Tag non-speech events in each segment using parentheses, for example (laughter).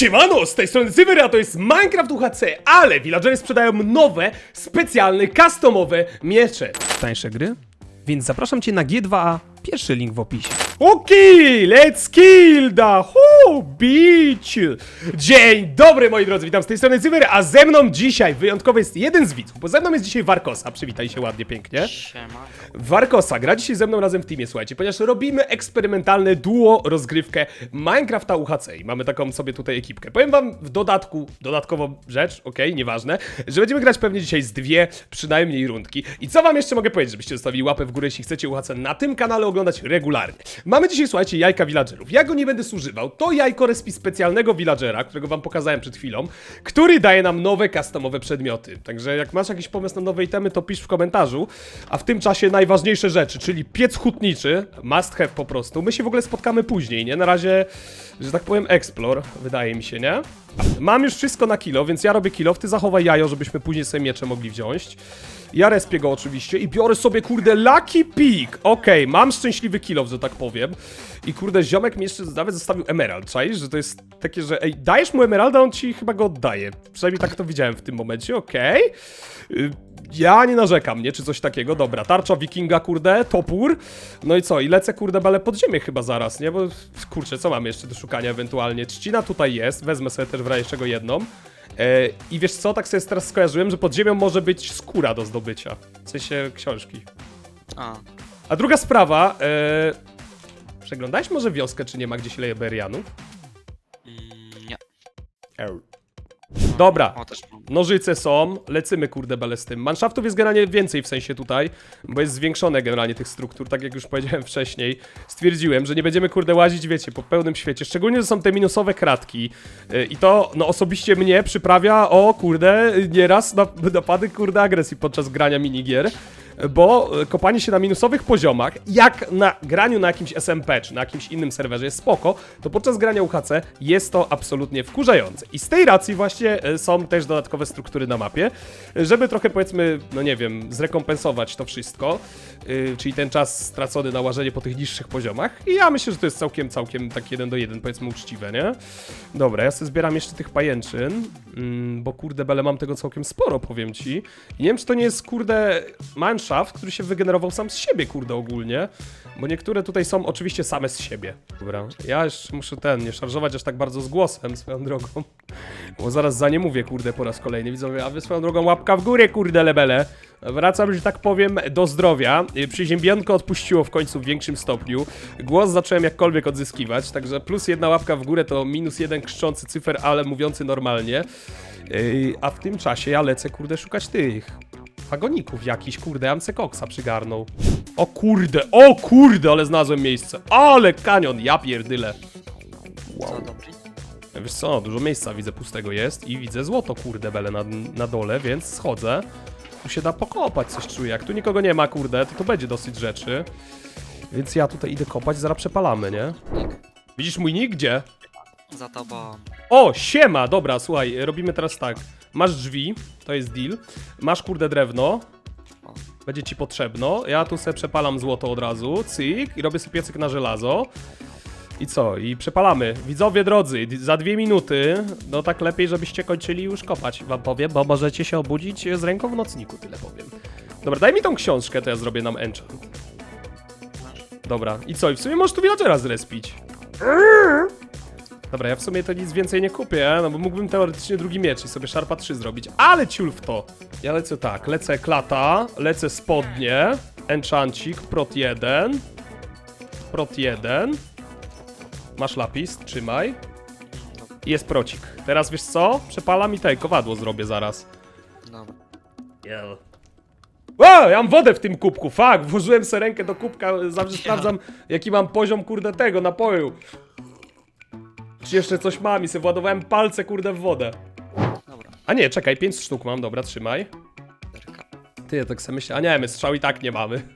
Siemano, z tej strony Cyber, a to jest Minecraft UHC, ale villagery sprzedają nowe, specjalne, customowe miecze. Tańsze gry? Więc zapraszam cię na G2A, pierwszy link w opisie. Okej, let's kill the whole beach! Dzień dobry moi drodzy, witam z tej strony Cyber, a ze mną dzisiaj wyjątkowy jest jeden z widzów, bo ze mną jest dzisiaj Warkosa, przywitaj się ładnie, pięknie. Siema. Warkosa gra dzisiaj ze mną razem w teamie, słuchajcie, ponieważ robimy eksperymentalne duo rozgrywkę Minecrafta UHC i mamy taką sobie tutaj ekipkę. Powiem wam w dodatku, dodatkowo rzecz, okej, nieważne, że będziemy grać pewnie dzisiaj z dwie przynajmniej rundki. I co wam jeszcze mogę powiedzieć, żebyście zostawili łapę w górę, jeśli chcecie UHC na tym kanale oglądać regularnie. Mamy dzisiaj, słuchajcie, jajka villagerów. Ja go nie będę zużywał, to jajko respi specjalnego villagera, którego wam pokazałem przed chwilą, który daje nam nowe customowe przedmioty. Także jak masz jakiś pomysł na nowe itemy, to pisz w komentarzu. A w tym czasie najważniejsze rzeczy, czyli piec hutniczy, must have po prostu. My się w ogóle spotkamy później, nie? Na razie, że tak powiem, explore, wydaje mi się, nie? Mam już wszystko na kilo, więc ja robię kilo, ty zachowaj jajo, żebyśmy później sobie miecze mogli wziąć. Ja respię go oczywiście i biorę sobie, kurde, Lucky Peak. Okej, mam szczęśliwy kilow, że tak powiem. I kurde, ziomek mi jeszcze nawet zostawił emerald, czaisz? Że to jest takie, że ej, dajesz mu emeralda, on ci chyba go oddaje. Przynajmniej tak to widziałem w tym momencie, okej. Y, Ja nie narzekam, nie? Czy coś takiego. Dobra, tarcza wikinga, kurde, topór. No i co? I lecę, kurde, bele pod ziemię chyba zaraz, nie? Bo, kurczę, co mamy jeszcze do szukania ewentualnie? Trzcina tutaj jest, wezmę sobie też w razie czego jedną. E, I wiesz co, tak sobie teraz skojarzyłem, że pod ziemią może być skóra do zdobycia. W sensie książki. A, A druga sprawa, e... przeglądałeś może wioskę, czy nie ma gdzieś lejeberianów? mm, nie. Dobra, O, też mam. nożyce są, lecymy kurde bele z tym. Manshaftów jest generalnie więcej w sensie tutaj, bo jest zwiększone generalnie tych struktur, tak jak już powiedziałem wcześniej. Stwierdziłem, że nie będziemy kurde łazić, wiecie, po pełnym świecie, szczególnie, że są te minusowe kratki. E, I to, no osobiście mnie przyprawia o kurde, nieraz na, napady kurde agresji podczas grania minigier. Bo e, kopanie się na minusowych poziomach, jak na graniu na jakimś SMP czy na jakimś innym serwerze jest spoko, to podczas grania UHC jest to absolutnie wkurzające. I z tej racji właśnie e, są też dodatkowe struktury na mapie, żeby trochę powiedzmy, no nie wiem, zrekompensować to wszystko, e, czyli ten czas stracony na łażenie po tych niższych poziomach. I ja myślę, że to jest całkiem, całkiem tak jeden do jeden, powiedzmy uczciwe, nie? Dobra, ja sobie zbieram jeszcze tych pajęczyn, mm, bo kurde bele mam tego całkiem sporo, powiem ci. Nie wiem, czy to nie jest kurde mineshaft, który się wygenerował sam z siebie, kurde ogólnie. Bo niektóre tutaj są oczywiście same z siebie. Dobra, ja już muszę ten, nie szarżować aż tak bardzo z głosem swoją drogą. Bo zaraz za nie mówię, kurde, po raz kolejny. Widzowie, a wy swoją drogą łapka w górę, kurde, lebele. Wracam, że tak powiem, do zdrowia. Y, Przeziębianko odpuściło w końcu w większym stopniu. Głos zacząłem jakkolwiek odzyskiwać, także plus jedna łapka w górę to minus jeden krzyczący cyfer, ale mówiący normalnie. Yy, a w tym czasie ja lecę, kurde, szukać tych wagoników jakiś, kurde, se koksa przygarnął. O kurde, o kurde, ale znalazłem miejsce. Ale kanion, ja pierdyle. Co, dobry? Wiesz co, dużo miejsca widzę pustego jest i widzę złoto, kurde, bele na, na dole, więc schodzę. Tu się da pokopać, coś czuję. Jak tu nikogo nie ma, kurde, to to będzie dosyć rzeczy. Więc ja tutaj idę kopać, zaraz przepalamy, nie? Widzisz mój nick? Gdzie? Za tobą. O, siema! Dobra, słuchaj, robimy teraz tak. Masz drzwi, to jest deal. Masz kurde drewno. Będzie ci potrzebno. Ja tu sobie przepalam złoto od razu. Cyk. I robię sobie piecyk na żelazo. I co? I przepalamy. Widzowie drodzy, za dwie minuty, no tak lepiej, żebyście kończyli już kopać, wam powiem, bo możecie się obudzić z ręką w nocniku, tyle powiem. Dobra, daj mi tą książkę, to ja zrobię nam enchant. Dobra, i co? I w sumie możesz tu villagera zrespić. Dobra, ja w sumie to nic więcej nie kupię, no bo mógłbym teoretycznie drugi miecz i sobie Sharpa 3 zrobić, ale ciul w to. Ja lecę tak, lecę klata, lecę spodnie, enchancik, prot 1, prot 1. Masz lapis, trzymaj. I jest procik. Teraz wiesz co? Przepalam i tej, kowadło zrobię zaraz. Dobra. O, ja mam wodę w tym kubku, fuck, włożyłem sobie rękę do kubka, zawsze sprawdzam jaki mam poziom, kurde, tego napoju. Czy jeszcze coś mam i sobie władowałem palce, kurde, w wodę. Dobra. A nie, czekaj, 5 sztuk mam, dobra, trzymaj. Ty, ja tak sobie myślę, a nie, my strzał i tak nie mamy.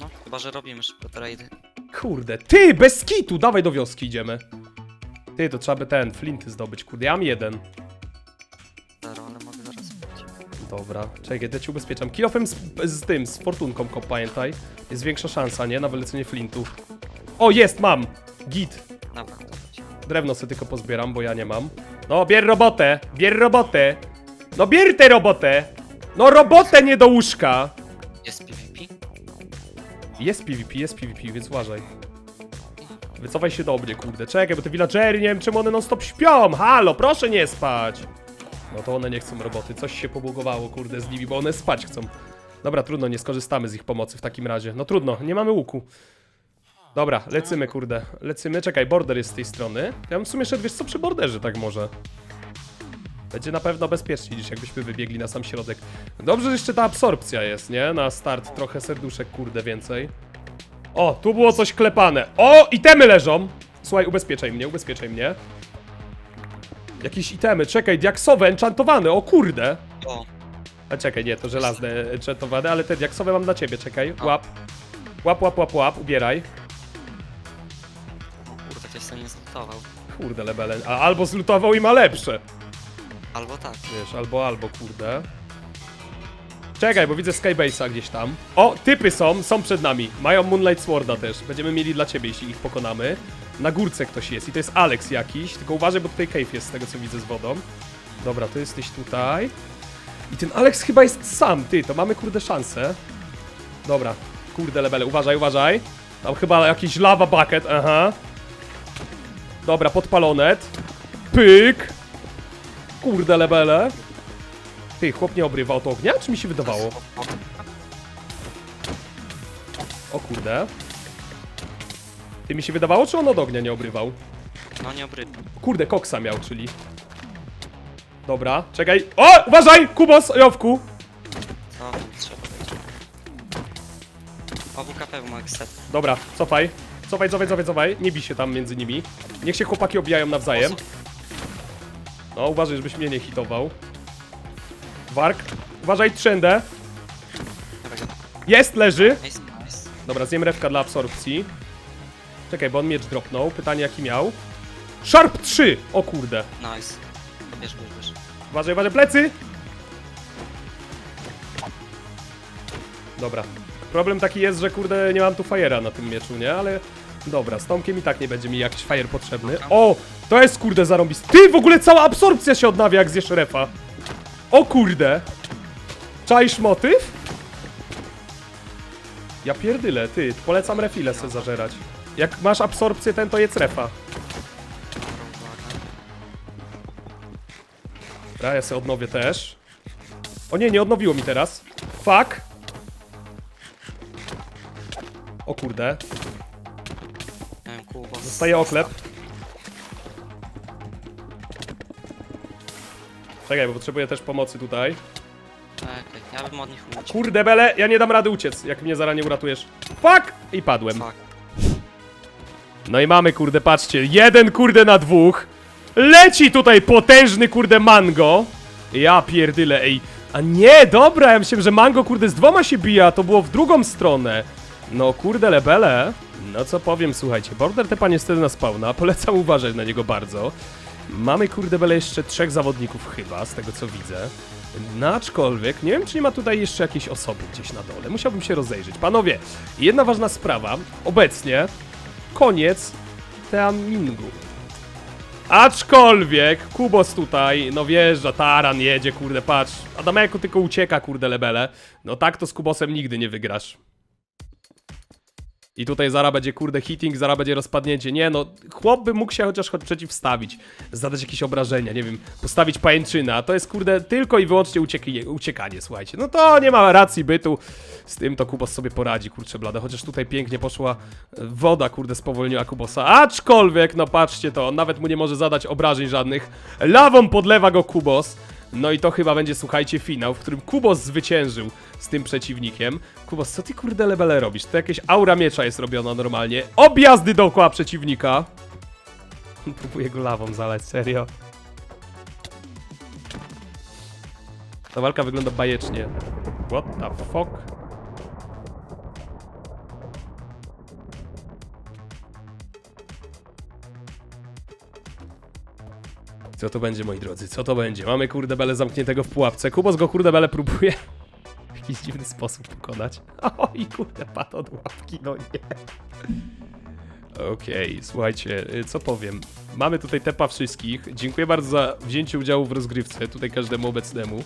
No, chyba, że robimy szybko trade. Kurde, ty, bez kitu, dawaj do wioski idziemy. Ty, to trzeba by ten, flinty zdobyć, kurde, ja mam jeden. Dobra, czekaj, ja cię ubezpieczam. Kilofem z, z tym, z fortunką kop, pamiętaj. Jest większa szansa, nie, na wylecenie flintów. O, jest, mam! Git. Drewno sobie tylko pozbieram, bo ja nie mam. No, bier robotę! Bier robotę! No, bier tę robotę! No, robotę nie do łóżka! Jest PvP? Jest PvP, jest PvP, więc uważaj. Wycofaj się do mnie, kurde. Czekaj, bo te villagery, nie wiem czemu one non stop śpią. Halo, proszę nie spać. No to one nie chcą roboty. Coś się pobłogowało, kurde, z nimi, bo one spać chcą. Dobra, trudno, nie skorzystamy z ich pomocy w takim razie. No trudno, nie mamy łuku. Dobra, lecymy, kurde. Lecymy. Czekaj, border jest z tej strony. Ja bym w sumie szedł, wiesz co, przy borderze tak może. Będzie na pewno bezpieczniej niż jakbyśmy wybiegli na sam środek. Dobrze, że jeszcze ta absorpcja jest, nie? Na start trochę serduszek, kurde, więcej. O, tu było coś klepane. O, itemy leżą! Słuchaj, ubezpieczaj mnie, ubezpieczaj mnie. Jakieś itemy, czekaj, diaksowe, enchantowane, o kurde! O, A czekaj, nie, to żelazne enchantowane, ale te diaksowe mam dla ciebie, czekaj, łap. Łap, łap, łap, łap, ubieraj. o kurde, ktoś sobie nie zlutował. Kurde, lebelen. A albo zlutował i ma lepsze. Albo tak. Wiesz, albo, albo, kurde. Czekaj, bo widzę Skybase'a gdzieś tam. O, typy są, są przed nami. Mają Moonlight Sworda też. Będziemy mieli dla ciebie, jeśli ich pokonamy. Na górce ktoś jest i to jest Alex jakiś. Tylko uważaj, bo tutaj cave jest z tego, co widzę z wodą. Dobra, to jesteś tutaj. I ten Alex chyba jest sam, ty, to mamy kurde szansę. Dobra, kurde lebele, uważaj, uważaj. Tam chyba jakiś lava bucket, aha. Dobra, podpalonet. Pyk. Kurde lebele. Ty, chłop nie obrywa od ognia, czy mi się wydawało? O, kurde. Ty mi się wydawało, czy on od ognia nie obrywał? No nie obry. Kurde, koksa miał, czyli. Dobra, czekaj. O! Uważaj! Kubos, Jowku! Co tam trzeba powiedzieć? O, WKP ma set. Dobra, cofaj. Cofaj, cofaj, cofaj, cofaj. Nie bij się tam między nimi. Niech się chłopaki obijają nawzajem. No, uważaj, żebyś mnie nie hitował. Wark. Uważaj, trzędę. Jest, leży. Nice, nice. Dobra, zjem rewka dla absorpcji. Czekaj, bo on miecz dropnął. Pytanie jaki miał. Sharp 3! O kurde. Nice. Bierz, bierz, bierz. Uważaj, uważaj, plecy! Dobra. Problem taki jest, że kurde nie mam tu fajera na tym mieczu, nie? Ale dobra, z Tomkiem i tak nie będzie mi jakiś fajer potrzebny. O! To jest kurde zarąbisty. Ty, w ogóle cała absorpcja się odnawia jak zjesz refa. O kurde! Czaisz motyw? Ja pierdyle, ty, polecam refile sobie zażerać. Jak masz absorpcję ten, to jedz refa. Dobra, ja sobie odnowię też. O nie, nie odnowiło mi teraz. Fuck. O kurde. Zostaje oklep. Czekaj, bo potrzebuję też pomocy tutaj. Czekaj, ja bym od nich uciekł. Kurde bele, ja nie dam rady uciec, jak mnie zaraz nie uratujesz. Fuck! I padłem. Fuck. No i mamy, kurde, patrzcie, jeden kurde na dwóch. Leci tutaj potężny, kurde, mango. Ja pierdyle, ej. A nie, dobra, ja myślałem, że mango, kurde, z dwoma się bija, to było w drugą stronę. No, kurde, lebele. No co powiem, słuchajcie, border te panie niestety na spawna, polecam uważać na niego bardzo. Mamy, kurde, bele jeszcze trzech zawodników chyba, z tego co widzę. No, aczkolwiek, nie wiem, czy nie ma tutaj jeszcze jakiejś osoby gdzieś na dole. Musiałbym się rozejrzeć. Panowie, jedna ważna sprawa. Obecnie koniec Teamingu. Aczkolwiek, Kubos tutaj, no wjeżdża, taran jedzie, kurde, patrz. Adameku tylko ucieka, kurde, lebele. No tak to z Kubosem nigdy nie wygrasz. I tutaj zara będzie, kurde, hitting, zara będzie rozpadnięcie. Nie no, chłop by mógł się chociaż choć przeciwstawić, zadać jakieś obrażenia, nie wiem, postawić pajęczyna, a to jest, kurde, tylko i wyłącznie ucieki, uciekanie, słuchajcie. No to nie ma racji bytu, z tym to Kubos sobie poradzi, kurczę blade, chociaż tutaj pięknie poszła e, woda, kurde, spowolniła Kubosa. Aczkolwiek, no patrzcie to, on nawet mu nie może zadać obrażeń żadnych. Lawą podlewa go Kubos. No i to chyba będzie, słuchajcie, finał, w którym Kubos zwyciężył z tym przeciwnikiem. Kubos, co ty kurde lebele robisz? To jakieś aura miecza jest robiona normalnie. Objazdy dookoła przeciwnika. (laughs) Próbuję go lawą zalać, serio. Ta walka wygląda bajecznie. What the fuck? Co to będzie, moi drodzy? Co to będzie? Mamy kurde bele zamkniętego w pułapce. Kubos go kurde bele próbuje (laughs) w jakiś dziwny sposób pokonać. (laughs) Oj, kurde, padł od łapki, no nie. Okej, słuchajcie, y, co powiem. Mamy tutaj tepa wszystkich. Dziękuję bardzo za wzięcie udziału w rozgrywce, tutaj każdemu obecnemu.